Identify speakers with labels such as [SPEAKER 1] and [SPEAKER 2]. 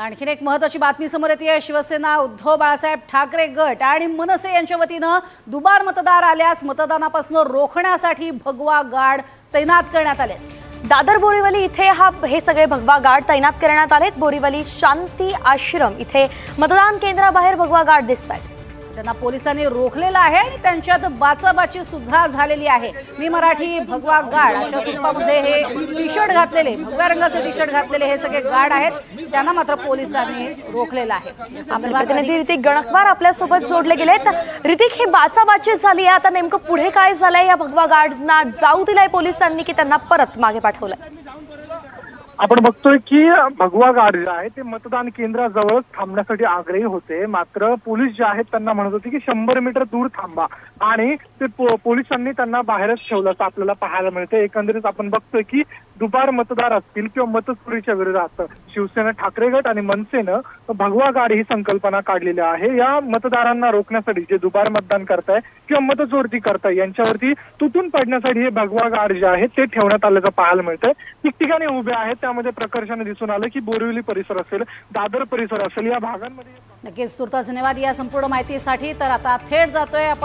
[SPEAKER 1] आणखीन एक महत्वाची बातमी समोर येते. शिवसेना उद्धव बाळासाहेब ठाकरे गट आणि मनसे यांच्या वतीनं दुबार मतदार आल्यास मतदानापासून रोखण्यासाठी भगवा गार्ड तैनात करण्यात आले
[SPEAKER 2] दादर बोरीवली इथे हा हे सगळे भगवा गार्ड तैनात करण्यात आलेत. बोरीवली शांती आश्रम इथे मतदान केंद्राबाहेर भगवा गार्ड दिसत आहेत
[SPEAKER 1] त्यांना पोलिसांनी रोखलेलं आहे आणि त्यांच्यात बाचाबाची सुद्धा झालेली आहे. मी मराठी भगवा गार्ड अशा स्वरूपामध्ये हे टी शर्ट घातलेले भगव्या रंगाचे टी शर्ट घातलेले हे सगळे गार्ड आहेत. त्यांना मात्र पोलिसांनी रोखलेलं आहे.
[SPEAKER 2] प्रतिनिधी ऋतिक गणकवार आपल्यासोबत जोडले गेलेत. ऋतिक हे बाचाबाची झाली आहे. आता नेमकं पुढे काय झालंय या भगवा गार्ड्सना जाऊ दिलाय पोलिसांनी की त्यांना परत मागे पाठवलंय?
[SPEAKER 3] आपण बघतोय की भगवा गाड जे आहे ते मतदान केंद्राजवळच थांबण्यासाठी आग्रही होते. मात्र पोलीस जे आहेत त्यांना म्हणत होते की शंभर मीटर दूर थांबा. आणि ते पो- पोलिसांनी त्यांना बाहेरच ठेवलं असं आपल्याला पाहायला मिळतं एकंदरीत आपण बघतोय की दुबार मतदार असतील किंवा मतचोरीच्या विरोधात शिवसेना ठाकरे गट आणि मनसेनं भगवा गाड ही संकल्पना काढलेली आहे. या मतदारांना रोखण्यासाठी जे दुबार मतदान करताय किंवा मतचोरती करताय यांच्यावरती तुटून पडण्यासाठी हे भगवा गाड जे आहे ते ठेवण्यात आल्याचं पाहायला मिळतंय. ठिकठिकाणी उभे आहेत त्यामध्ये प्रकर्षाने दिसून आलं की बोरिवली परिसर असेल दादर परिसर असेल या भागांमध्ये
[SPEAKER 1] नक्कीच तुर्तास धन्यवाद या संपूर्ण माहितीसाठी. तर आता थेट जातोय